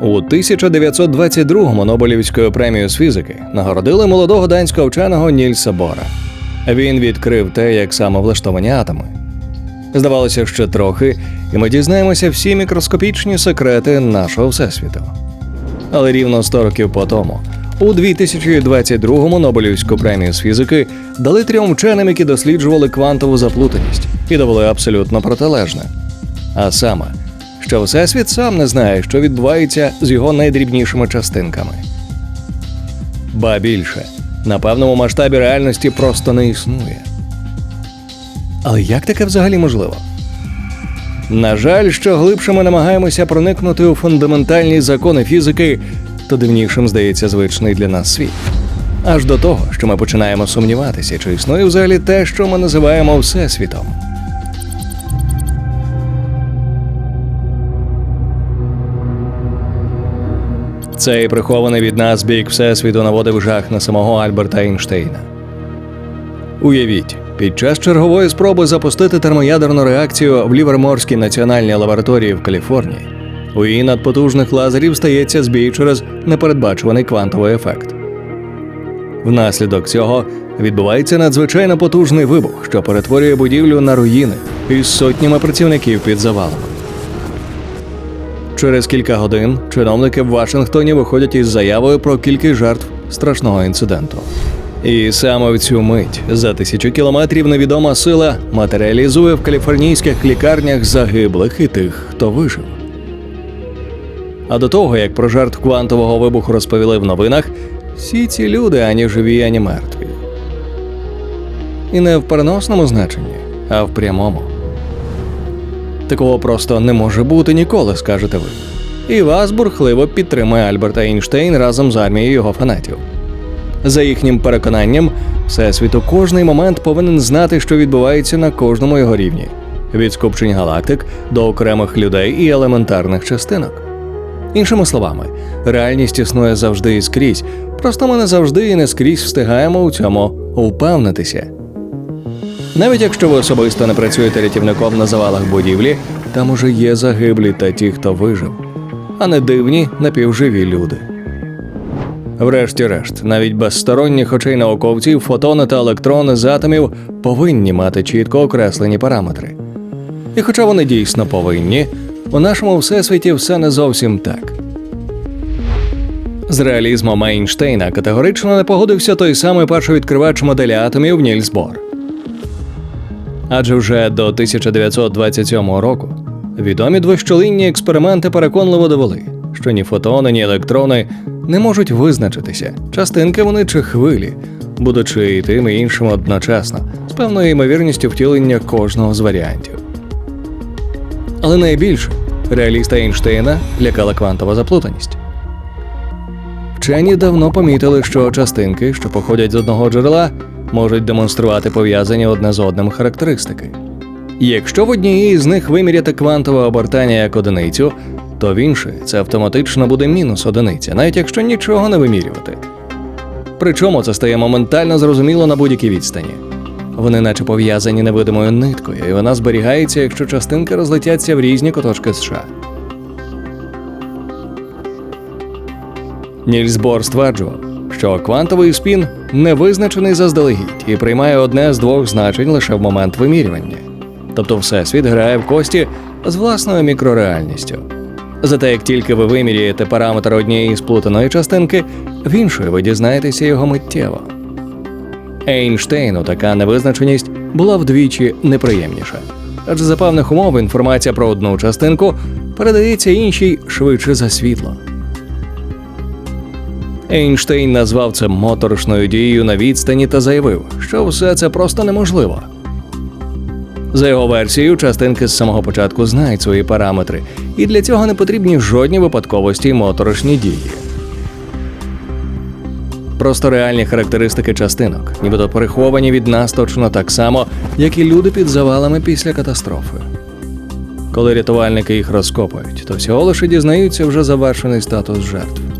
У 1922-му Нобелівською премією з фізики нагородили молодого данського вченого Нільса Бора. Він відкрив те, як саме влаштовані атоми. Здавалося, що трохи, і ми дізнаємося всі мікроскопічні секрети нашого всесвіту. Але рівно 100 років по тому, у 2022-му Нобелівську премію з фізики дали трьом вченим, які досліджували квантову заплутаність і довели абсолютно протилежне. А саме, що Всесвіт сам не знає, що відбувається з його найдрібнішими частинками. Ба більше, на певному масштабі реальності просто не існує. Але як таке взагалі можливо? На жаль, що глибше ми намагаємося проникнути у фундаментальні закони фізики, то дивнішим здається звичний для нас світ. Аж до того, що ми починаємо сумніватися, чи існує взагалі те, що ми називаємо Всесвітом. Цей прихований від нас бік Всесвіту наводив жах на самого Альберта Ейнштейна. Уявіть, під час чергової спроби запустити термоядерну реакцію в Ліверморській національній лабораторії в Каліфорнії, у її надпотужних лазерів стається збій через непередбачуваний квантовий ефект. Внаслідок цього відбувається надзвичайно потужний вибух, що перетворює будівлю на руїни із сотнями працівників під завалами. Через кілька годин чиновники в Вашингтоні виходять із заявою про кількість жертв страшного інциденту. І саме в цю мить за тисячу кілометрів невідома сила матеріалізує в каліфорнійських лікарнях загиблих і тих, хто вижив. А до того, як про жертв квантового вибуху розповіли в новинах, всі ці люди ані живі, ані мертві. І не в переносному значенні, а в прямому. Такого просто не може бути ніколи, скажете ви. І вас бурхливо підтримує Альберт Ейнштейн разом з армією його фанатів. За їхнім переконанням, всесвіт у кожний момент повинен знати, що відбувається на кожному його рівні від скупчень галактик до окремих людей і елементарних частинок. Іншими словами, реальність існує завжди і скрізь, просто ми не завжди і не скрізь встигаємо у цьому упевнитися. Навіть якщо ви особисто не працюєте рятівником на завалах будівлі, там уже є загиблі та ті, хто вижив, а не дивні напівживі люди. Врешті-решт, навіть без сторонніх очей науковців, фотони та електрони з атомів повинні мати чітко окреслені параметри. І хоча вони дійсно повинні, у нашому всесвіті все не зовсім так. З реалізмом Ейнштейна категорично не погодився той самий першовідкривач моделі атомів Нільс Бор. Адже вже до 1927 року відомі двощолинні експерименти переконливо довели, що ні фотони, ні електрони не можуть визначитися, частинки вони чи хвилі, будучи і тим і іншим одночасно, з певною ймовірністю втілення кожного з варіантів. Але найбільше реаліста Ейнштейна лякала квантова заплутаність. Вчені давно помітили, що частинки, що походять з одного джерела, можуть демонструвати пов'язані одне з одним характеристики. Якщо в однієї з них виміряти квантове обертання як одиницю, то в іншій це автоматично буде мінус одиниця, навіть якщо нічого не вимірювати. Причому це стає моментально зрозуміло на будь-якій відстані. Вони наче пов'язані невидимою ниткою, і вона зберігається, якщо частинки розлетяться в різні куточки США. Нільс Бор стверджував, що квантовий спін не визначений заздалегідь і приймає одне з двох значень лише в момент вимірювання. Тобто всесвіт грає в кості з власною мікрореальністю. Зате як тільки ви виміряєте параметр однієї сплутаної частинки, в іншої ви дізнаєтеся його миттєво. Ейнштейну така невизначеність була вдвічі неприємніша, адже за певних умов інформація про одну частинку передається іншій швидше за світло. Ейнштейн назвав це моторошною дією на відстані та заявив, що все це просто неможливо. За його версією, частинки з самого початку знають свої параметри, і для цього не потрібні жодні випадковості й моторошні дії. Просто реальні характеристики частинок, нібито приховані від нас точно так само, як і люди під завалами після катастрофи. Коли рятувальники їх розкопують, то всього лише дізнаються вже завершений статус жертв.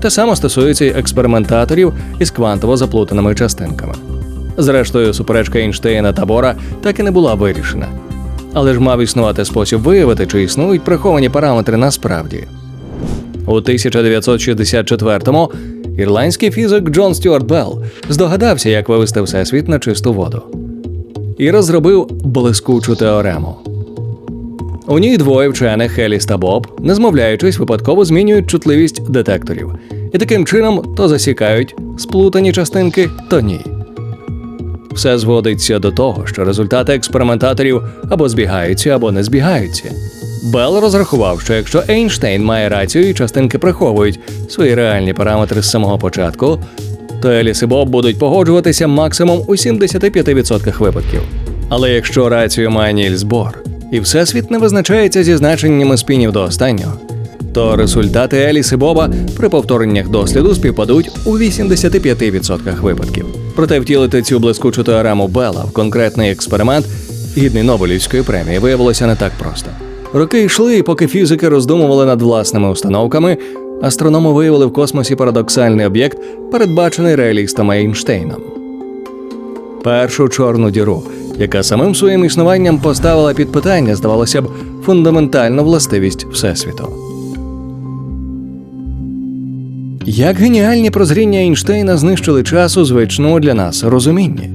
Те саме стосується й експериментаторів із квантово заплутаними частинками. Зрештою, суперечка Ейнштейна та Бора так і не була вирішена. Але ж мав існувати спосіб виявити, чи існують приховані параметри насправді. У 1964-му ірландський фізик Джон Стюарт Белл здогадався, як вивести всесвіт на чисту воду, і розробив блискучу теорему. У ній двоє вчених Еліс та Боб, не змовляючись, випадково змінюють чутливість детекторів, і таким чином то засікають сплутані частинки, то ні. Все зводиться до того, що результати експериментаторів або збігаються, або не збігаються. Белл розрахував, що якщо Ейнштейн має рацію і частинки приховують свої реальні параметри з самого початку, то Еліс і Боб будуть погоджуватися максимум у 75% випадків. Але якщо рацію має Нільс Бор, і всесвіт не визначається зі значеннями спінів до останнього, то результати Еліс і Боба при повтореннях досліду співпадуть у 85% випадків. Проте втілити цю блискучу теорему Белла в конкретний експеримент, гідний Нобелівської премії, виявилося не так просто. Роки йшли, і поки фізики роздумували над власними установками, астрономи виявили в космосі парадоксальний об'єкт, передбачений реалістом Ейнштейном. Першу чорну діру, яка самим своїм існуванням поставила під питання, здавалося б, фундаментальну властивість Всесвіту. Як геніальні прозріння Ейнштейна знищили час у звичному для нас розумінні?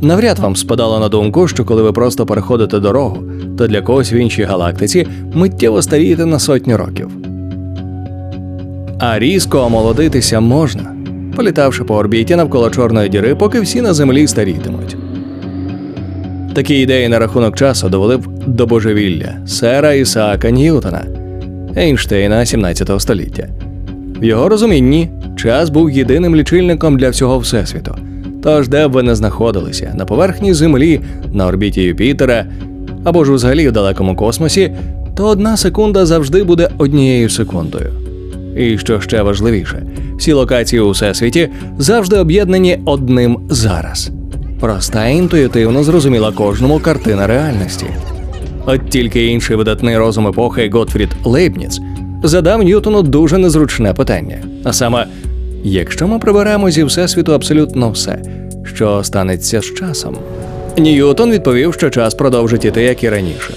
Навряд вам спадало на думку, що коли ви просто переходите дорогу, то для когось в іншій галактиці миттєво старієте на сотню років. А різко омолодитися можна, політавши по орбіті навколо чорної діри, поки всі на землі старітимуть. Такі ідеї на рахунок часу довели б до божевілля сера Ісаака Ньютона, Ейнштейна 17 століття. В його розумінні час був єдиним лічильником для всього всесвіту. Тож, де б ви не знаходилися, на поверхні Землі, на орбіті Юпітера або ж взагалі в далекому космосі, то одна секунда завжди буде однією секундою. І що ще важливіше, всі локації у всесвіті завжди об'єднані одним зараз. Проста і інтуїтивно зрозуміла кожному картина реальності. От тільки інший видатний розум епохи Готфрід Лейбніц задав Ньютону дуже незручне питання. А саме, якщо ми приберемо зі всесвіту абсолютно все, що станеться з часом? Ньютон відповів, що час продовжить іти, як і раніше.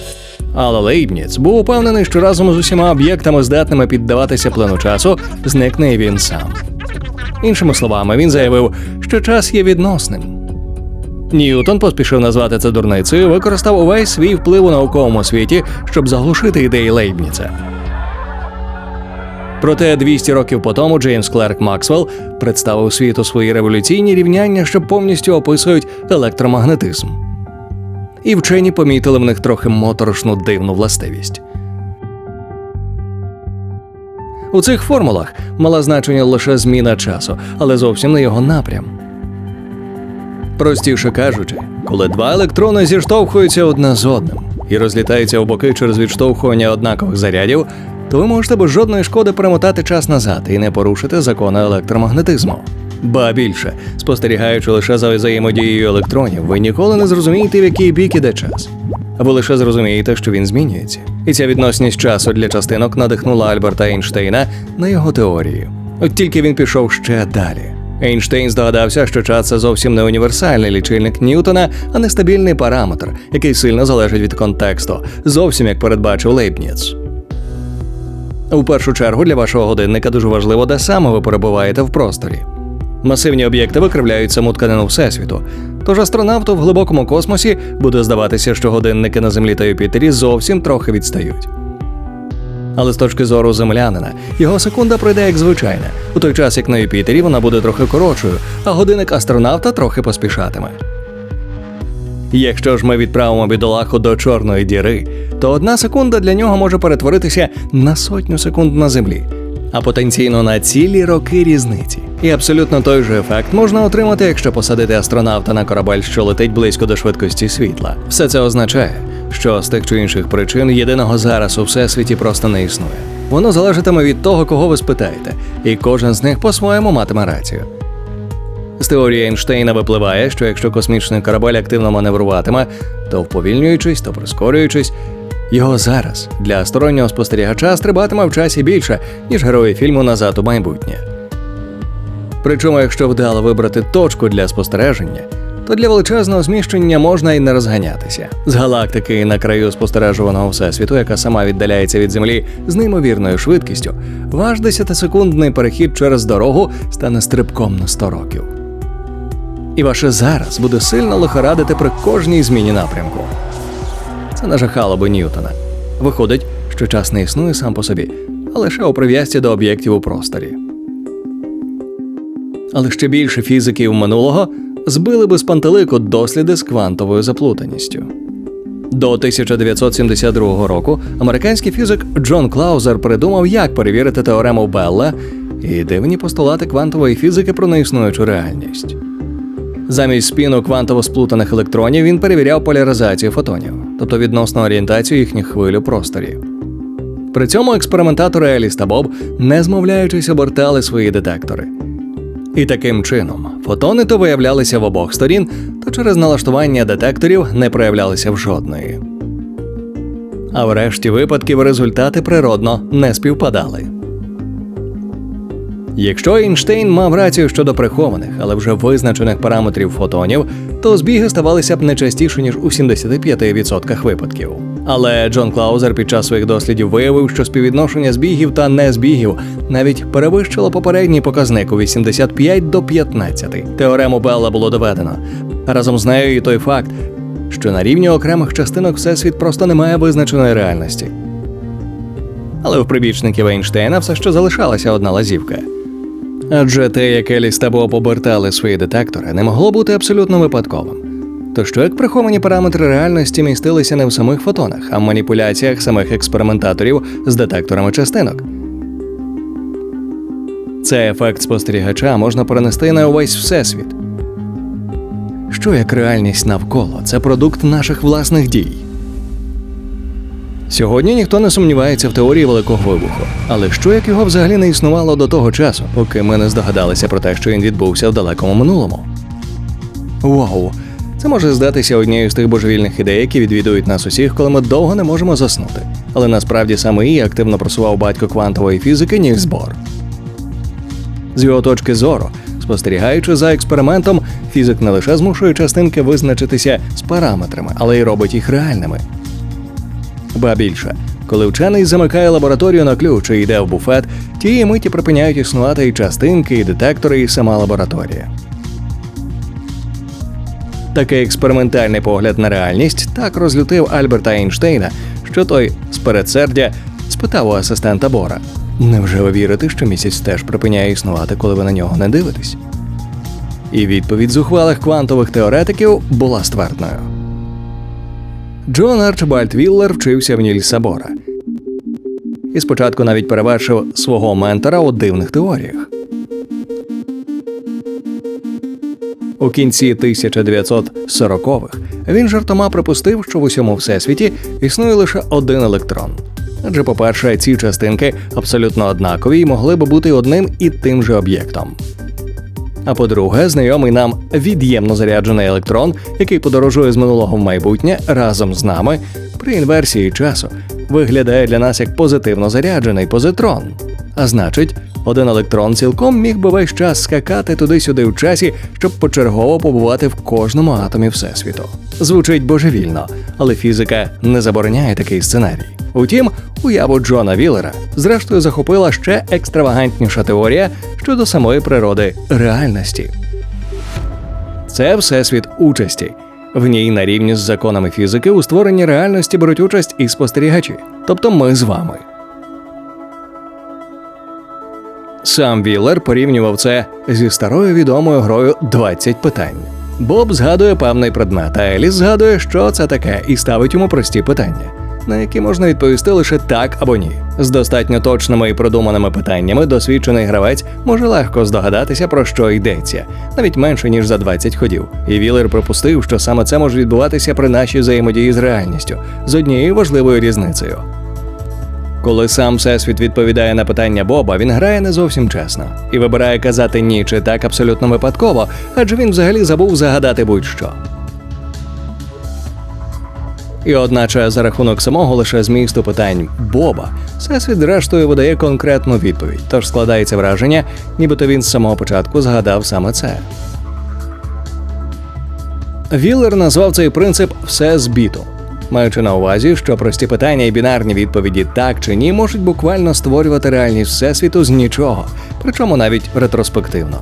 Але Лейбніц був упевнений, що разом з усіма об'єктами, здатними піддаватися плину часу, зникне і він сам. Іншими словами, він заявив, що час є відносним. Ньютон поспішив назвати це дурницею, використав увесь свій вплив у науковому світі, щоб заглушити ідеї Лейбніца. Проте 200 років по тому Джеймс Клерк Максвелл представив світу свої революційні рівняння, що повністю описують електромагнетизм. І вчені помітили в них трохи моторошну дивну властивість. У цих формулах мала значення лише зміна часу, але зовсім не його напрям. Простіше кажучи, коли два електрони зіштовхуються одне з одним і розлітаються в боки через відштовхування однакових зарядів, то ви можете без жодної шкоди перемотати час назад і не порушити закони електромагнетизму. Ба більше, спостерігаючи лише за взаємодією електронів, ви ніколи не зрозумієте, в який бік іде час. Ви лише зрозумієте, що він змінюється. І ця відносність часу для частинок надихнула Альберта Ейнштейна на його теорію. От тільки він пішов ще далі. Ейнштейн здогадався, що час це зовсім не універсальний лічильник Ньютона, а нестабільний параметр, який сильно залежить від контексту, зовсім як передбачив Лейбніц. У першу чергу для вашого годинника дуже важливо, де саме ви перебуваєте в просторі. Масивні об'єкти викривляють саму тканину Всесвіту. Тож астронавту в глибокому космосі буде здаватися, що годинники на Землі та Юпітері зовсім трохи відстають. Але з точки зору землянина, його секунда пройде як звичайна, у той час як на Юпітері вона буде трохи коротшою, а годинник астронавта трохи поспішатиме. Якщо ж ми відправимо бідолаху до чорної діри, то одна секунда для нього може перетворитися на сотню секунд на землі, а потенційно на цілі роки різниці. І абсолютно той же ефект можна отримати, якщо посадити астронавта на корабель, що летить близько до швидкості світла. Все це означає, що з тих чи інших причин єдиного зараз у всесвіті просто не існує. Воно залежатиме від того, кого ви спитаєте, і кожен з них по-своєму матиме рацію. З теорії Ейнштейна випливає, що якщо космічний корабель активно маневруватиме, то вповільнюючись, то прискорюючись, його зараз для стороннього спостерігача стрибатиме в часі більше, ніж герої фільму Назад у майбутнє. Причому, якщо вдало вибрати точку для спостереження, то для величезного зміщення можна й не розганятися. З галактики на краю спостережуваного всесвіту, яка сама віддаляється від Землі з неймовірною швидкістю, ваш 10-секундний перехід через дорогу стане стрибком на 100 років. І ваше зараз буде сильно лихорадити при кожній зміні напрямку. Це нажахало би Ньютона. Виходить, що час не існує сам по собі, а лише у прив'язці до об'єктів у просторі. Але ще більше фізиків минулого збили би з пантелику досліди з квантовою заплутаністю. До 1972 року американський фізик Джон Клаузер придумав, як перевірити теорему Белла і дивні постулати квантової фізики про неіснуючу реальність. Замість спіну квантово сплутаних електронів він перевіряв поляризацію фотонів, тобто відносну орієнтацію їхніх хвиль у просторі. При цьому експериментатори Еліс та Боб, не змовляючись, обертали свої детектори. І таким чином фотони то виявлялися в обох сторін, то через налаштування детекторів не проявлялися в жодної. А в решті випадків результати природно не співпадали. Якщо Ейнштейн мав рацію щодо прихованих, але вже визначених параметрів фотонів, то збіги ставалися б не частіше ніж у 75% випадків. Але Джон Клаузер під час своїх дослідів виявив, що співвідношення збігів та незбігів навіть перевищило попередній показник у 85 до 15. Теорему Белла було доведено. Разом з нею і той факт, що на рівні окремих частинок всесвіт просто не має визначеної реальності. Але в прибічників Ейнштейна все ще залишалася одна лазівка. Адже те, як Еліс та Боб обертали свої детектори, не могло бути абсолютно випадковим. То що як приховані параметри реальності містилися не в самих фотонах, а в маніпуляціях самих експериментаторів з детекторами частинок. Цей ефект спостерігача можна перенести на увесь всесвіт. Що як реальність навколо це продукт наших власних дій. Сьогодні ніхто не сумнівається в теорії великого вибуху. Але що як його взагалі не існувало до того часу, поки ми не здогадалися про те, що він відбувся в далекому минулому? Вау! Це може здатися однією з тих божевільних ідей, які відвідують нас усіх, коли ми довго не можемо заснути. Але насправді саме її активно просував батько квантової фізики Нільс Бор. З його точки зору, спостерігаючи за експериментом, фізик не лише змушує частинки визначитися з параметрами, але й робить їх реальними. Ба більше, коли вчений замикає лабораторію на ключ і йде в буфет, тієї миті припиняють існувати і частинки, і детектори, і сама лабораторія. Такий експериментальний погляд на реальність так розлютив Альберта Ейнштейна, що той з передсердя спитав у асистента Бора: Невже ви вірите, що місяць теж припиняє існувати, коли ви на нього не дивитесь? І відповідь зухвалих квантових теоретиків була ствердною. Джон Арчибальд Віллер вчився в Нільса Бора. І спочатку навіть перевершив свого ментора у дивних теоріях. У кінці 1940-х він жартома припустив, що в усьому всесвіті існує лише один електрон. Адже, по-перше, ці частинки абсолютно однакові і могли би бути одним і тим же об'єктом. А по-друге, знайомий нам від'ємно заряджений електрон, який подорожує з минулого в майбутнє разом з нами при інверсії часу, виглядає для нас як позитивно заряджений позитрон. А значить, один електрон цілком міг би весь час скакати туди-сюди в часі, щоб почергово побувати в кожному атомі всесвіту. Звучить божевільно, але фізика не забороняє такий сценарій. Утім, уяву Джона Віллера зрештою захопила ще екстравагантніша теорія щодо самої природи реальності. Це всесвіт участі. В ній на рівні з законами фізики у створенні реальності беруть участь і спостерігачі, тобто ми з вами. Сам Віллер порівнював це зі старою відомою грою «20 питань. Боб згадує певний предмет, а Еліс згадує, що це таке, і ставить йому прості питання, на які можна відповісти лише так або ні. З достатньо точними і продуманими питаннями досвідчений гравець може легко здогадатися, про що йдеться, навіть менше ніж за 20 ходів. І Віллер припустив, що саме це може відбуватися при нашій взаємодії з реальністю з однією важливою різницею. Коли сам всесвіт відповідає на питання Боба, він грає не зовсім чесно і вибирає казати ні чи так абсолютно випадково, адже він взагалі забув загадати будь-що. І одначе за рахунок самого лише змісту питань Боба, всесвіт зрештою видає конкретну відповідь, тож складається враження, нібито він з самого початку згадав саме це. Віллер назвав цей принцип все збіто, маючи на увазі, що прості питання і бінарні відповіді так чи ні можуть буквально створювати реальність всесвіту з нічого, причому навіть ретроспективно.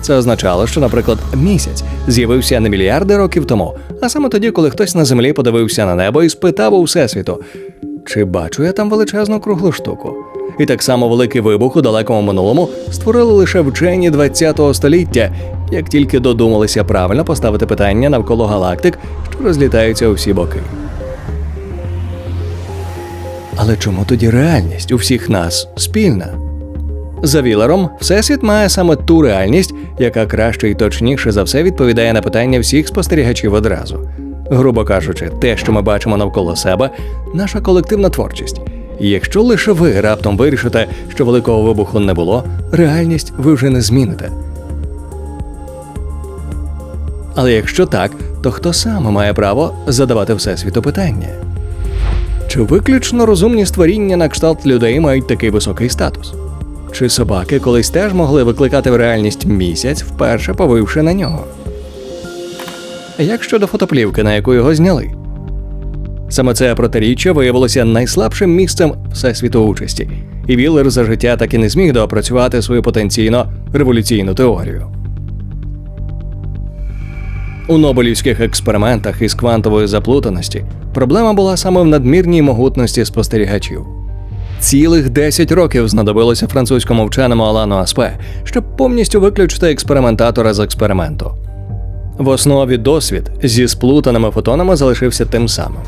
Це означало, що, наприклад, місяць з'явився не мільярди років тому, а саме тоді, коли хтось на землі подивився на небо і спитав у всесвіту, чи бачу я там величезну круглу штуку. І так само великий вибух у далекому минулому створили лише вчені ХХ століття, як тільки додумалися правильно поставити питання навколо галактик, що розлітаються у всі боки. Але чому тоді реальність у всіх нас спільна? За Вілером, Всесвіт має саме ту реальність, яка краще і точніше за все відповідає на питання всіх спостерігачів одразу. Грубо кажучи, те, що ми бачимо навколо себе, наша колективна творчість. І якщо лише ви раптом вирішите, що великого вибуху не було, реальність ви вже не зміните. Але якщо так, то хто саме має право задавати всесвіту питання? Чи виключно розумні створіння на кшталт людей мають такий високий статус? Чи собаки колись теж могли викликати в реальність місяць, вперше повивши на нього? Як щодо фотоплівки, на яку його зняли? Саме це протиріччя виявилося найслабшим місцем всесвіту участі, і Віллер за життя так і не зміг доопрацювати свою потенційно революційну теорію. У Нобелівських експериментах із квантової заплутаності проблема була саме в надмірній могутності спостерігачів. Цілих 10 років знадобилося французькому вченому Алану Аспе, щоб повністю виключити експериментатора з експерименту. В основі досвід зі сплутаними фотонами залишився тим самим.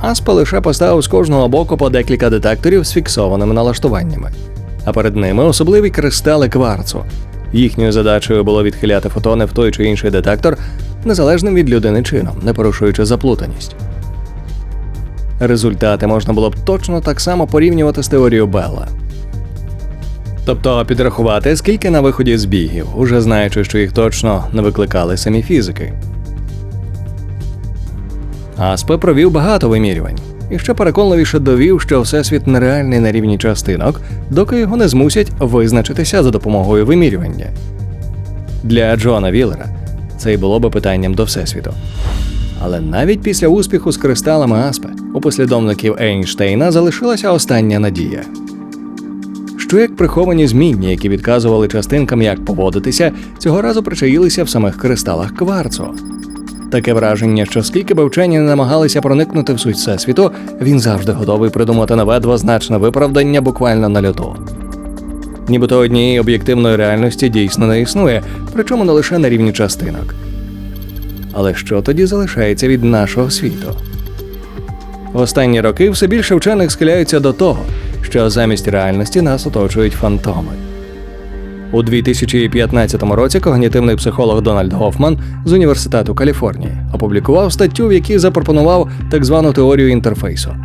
Аспе лише поставив з кожного боку по декілька детекторів з фіксованими налаштуваннями, а перед ними особливі кристали кварцу. Їхньою задачею було відхиляти фотони в той чи інший детектор незалежним від людини чином, не порушуючи заплутаність. Результати можна було б точно так само порівнювати з теорією Белла. Тобто підрахувати, скільки на виході збігів, уже знаючи, що їх точно не викликали самі фізики. Аспе провів багато вимірювань і ще переконливіше довів, що всесвіт нереальний на рівні частинок, доки його не змусять визначитися за допомогою вимірювання. Для Джона Віллера це й було би питанням до всесвіту. Але навіть після успіху з кристалами Аспе у послідовників Ейнштейна залишилася остання надія. Що як приховані змінні, які відказували частинкам, як поводитися, цього разу причаїлися в самих кристалах кварцу. Таке враження, що скільки би вчені не намагалися проникнути в суть всесвіту, він завжди готовий придумати нове двозначне виправдання буквально на льоту. Нібито однієї об'єктивної реальності дійсно не існує, причому не лише на рівні частинок. Але що тоді залишається від нашого світу? В останні роки все більше вчених схиляються до того, що замість реальності нас оточують фантоми. У 2015 році когнітивний психолог Дональд Гофман з університету Каліфорнії опублікував статтю, в якій запропонував так звану теорію інтерфейсу.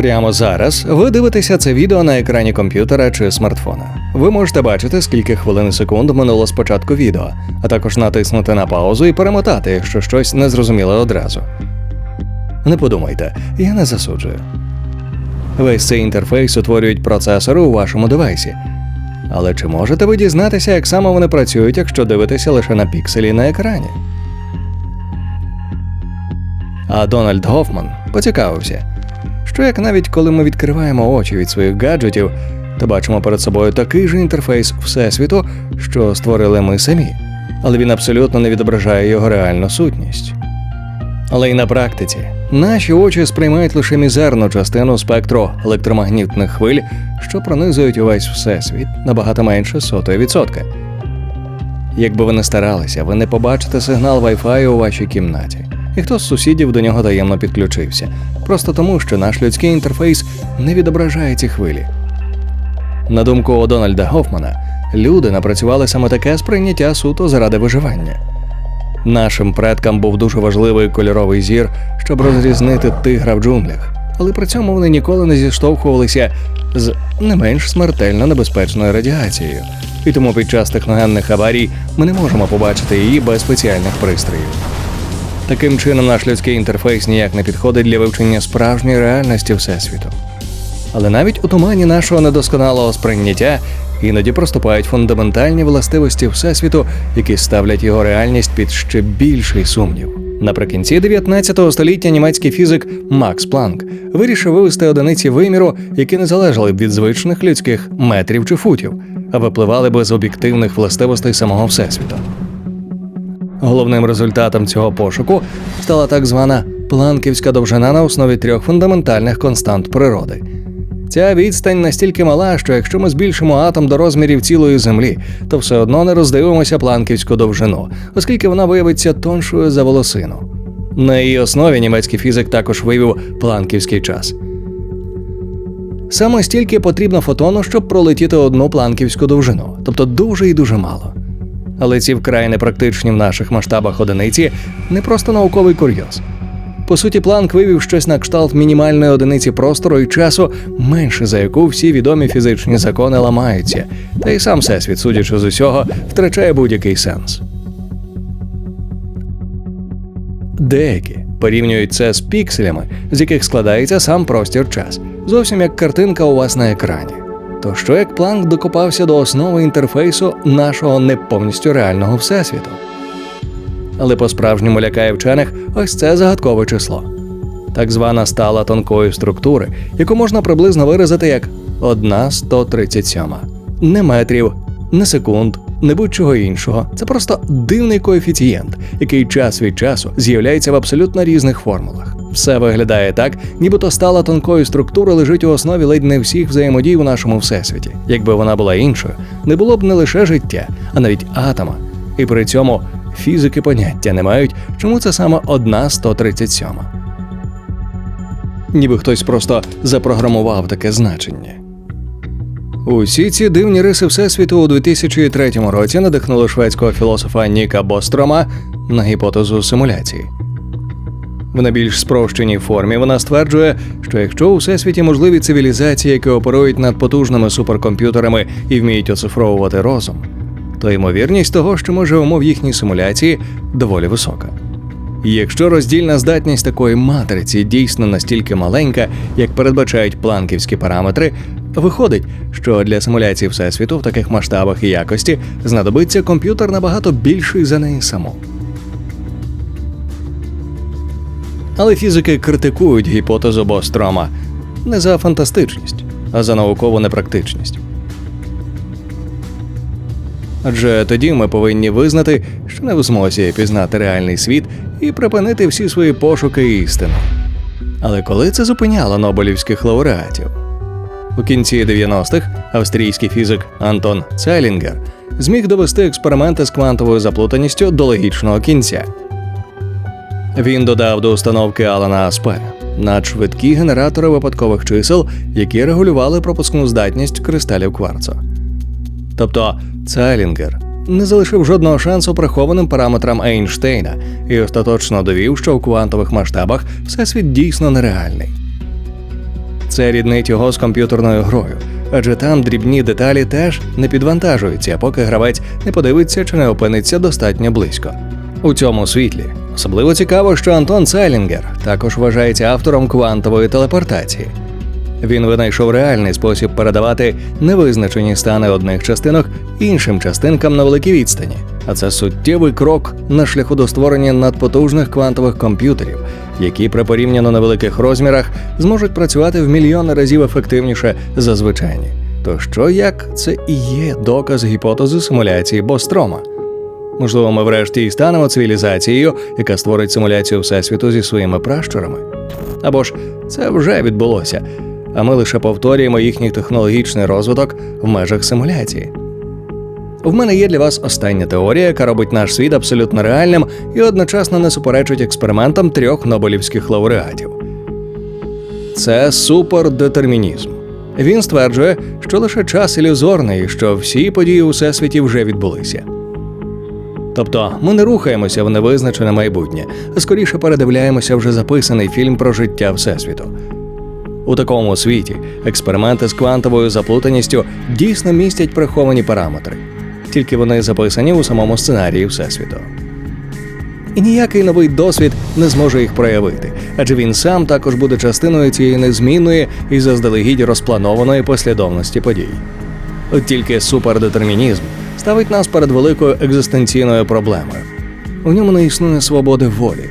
Прямо зараз ви дивитеся це відео на екрані комп'ютера чи смартфона. Ви можете бачити, скільки хвилин і секунд минуло з початку відео, а також натиснути на паузу і перемотати, якщо щось не зрозуміло одразу. Не подумайте, я не засуджую. Весь цей інтерфейс утворюють процесори у вашому девайсі. Але чи можете ви дізнатися, як саме вони працюють, якщо дивитеся лише на пікселі на екрані? А Дональд Гофман поцікавився, що як навіть коли ми відкриваємо очі від своїх гаджетів, то бачимо перед собою такий же інтерфейс Всесвіту, що створили ми самі, але він абсолютно не відображає його реальну сутність. Але й на практиці наші очі сприймають лише мізерну частину спектру електромагнітних хвиль, що пронизують увесь всесвіт набагато менше сотої відсотка. Якби ви не старалися, ви не побачите сигнал Wi-Fi у вашій кімнаті, і хто з сусідів до нього таємно підключився, просто тому, що наш людський інтерфейс не відображає ці хвилі. На думку Дональда Гофмана, люди напрацювали саме таке сприйняття суто заради виживання. Нашим предкам був дуже важливий кольоровий зір, щоб розрізнити тигра в джунглях, але при цьому вони ніколи не зіштовхувалися з не менш смертельно небезпечною радіацією, і тому під час техногенних аварій ми не можемо побачити її без спеціальних пристроїв. Таким чином, наш людський інтерфейс ніяк не підходить для вивчення справжньої реальності Всесвіту. Але навіть у тумані нашого недосконалого сприйняття іноді проступають фундаментальні властивості всесвіту, які ставлять його реальність під ще більший сумнів. Наприкінці 19 століття німецький фізик Макс Планк вирішив вивести одиниці виміру, які не залежали б від звичних людських метрів чи футів, а випливали би з об'єктивних властивостей самого всесвіту. Головним результатом цього пошуку стала так звана планківська довжина на основі трьох фундаментальних констант природи. Ця відстань настільки мала, що якщо ми збільшимо атом до розмірів цілої землі, то все одно не роздивимося планківську довжину, оскільки вона виявиться тоншою за волосину. На її основі німецький фізик також вивів планківський час. Саме стільки потрібно фотону, щоб пролетіти одну планківську довжину, тобто дуже і дуже мало. Але ці вкрай непрактичні в наших масштабах одиниці не просто науковий курйоз. По суті, Планк вивів щось на кшталт мінімальної одиниці простору і часу, менше за яку всі відомі фізичні закони ламаються, та й сам всесвіт, судячи з усього, втрачає будь-який сенс. Деякі порівнюють це з пікселями, з яких складається сам простір час, зовсім як картинка у вас на екрані. То що як Планк докопався до основи інтерфейсу нашого не повністю реального всесвіту? Але по-справжньому лякає вчених ось це загадкове число. Так звана стала тонкої структури, яку можна приблизно виразити як 1,137. Не метрів, не секунд, не будь-чого іншого. Це просто дивний коефіцієнт, який час від часу з'являється в абсолютно різних формулах. Все виглядає так, нібито стала тонкої структури лежить у основі ледь не всіх взаємодій у нашому всесвіті. Якби вона була іншою, не було б не лише життя, а навіть атома. І при цьому фізики поняття не мають, чому це саме одна 137. Ніби хтось просто запрограмував таке значення. Усі ці дивні риси Всесвіту у 2003 році надихнули шведського філософа Ніка Бострома на гіпотезу симуляції. В найбільш спрощеній формі вона стверджує, що якщо у всесвіті можливі цивілізації, які оперують над потужними суперкомп'ютерами і вміють оцифровувати розум, то ймовірність того, що ми живемо в їхній симуляції, доволі висока. Якщо роздільна здатність такої матриці дійсно настільки маленька, як передбачають планківські параметри, виходить, що для симуляції всесвіту в таких масштабах і якості знадобиться комп'ютер набагато більший за неї саму. Але фізики критикують гіпотезу Бострома не за фантастичність, а за наукову непрактичність. Адже тоді ми повинні визнати, що не в змозі пізнати реальний світ і припинити всі свої пошуки істини. Але коли це зупиняло Нобелівських лауреатів? У кінці 90-х австрійський фізик Антон Цайлінгер зміг довести експерименти з квантовою заплутаністю до логічного кінця. Він додав до установки Алана Аспе надшвидкі генератори випадкових чисел, які регулювали пропускну здатність кристалів кварцу. Тобто Цайлінгер не залишив жодного шансу прихованим параметрам Ейнштейна і остаточно довів, що у квантових масштабах всесвіт дійсно нереальний. Це ріднить його з комп'ютерною грою, адже там дрібні деталі теж не підвантажуються, поки гравець не подивиться чи не опиниться достатньо близько. У цьому світлі особливо цікаво, що Антон Цайлінгер також вважається автором квантової телепортації. Він винайшов реальний спосіб передавати невизначені стани одних частинок іншим частинкам на великій відстані, а це суттєвий крок на шляху до створення надпотужних квантових комп'ютерів, які при порівняно невеликих розмірах зможуть працювати в мільйони разів ефективніше за звичайні. То що як це і є доказ гіпотези симуляції Бострома? Можливо, ми врешті і станемо цивілізацією, яка створить симуляцію всесвіту зі своїми пращурами. Або ж це вже відбулося, а ми лише повторюємо їхній технологічний розвиток в межах симуляції. В мене є для вас остання теорія, яка робить наш світ абсолютно реальним і одночасно не суперечить експериментам трьох нобелівських лауреатів. Це супердетермінізм. Він стверджує, що лише час ілюзорний, що всі події у всесвіті вже відбулися. Тобто ми не рухаємося в невизначене майбутнє, а скоріше передивляємося вже записаний фільм про життя Всесвіту. У такому світі експерименти з квантовою заплутаністю дійсно містять приховані параметри, тільки вони записані у самому сценарії Всесвіту. І ніякий новий досвід не зможе їх проявити, адже він сам також буде частиною цієї незмінної і заздалегідь розпланованої послідовності подій. От тільки супердетермінізм ставить нас перед великою екзистенційною проблемою. У ньому не існує свободи волі.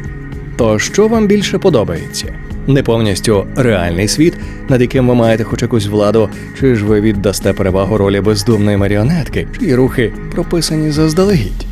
То що вам більше подобається? Не повністю реальний світ, над яким ви маєте хоч якусь владу, чи ж ви віддасте перевагу ролі бездумної маріонетки, чиї рухи прописані заздалегідь?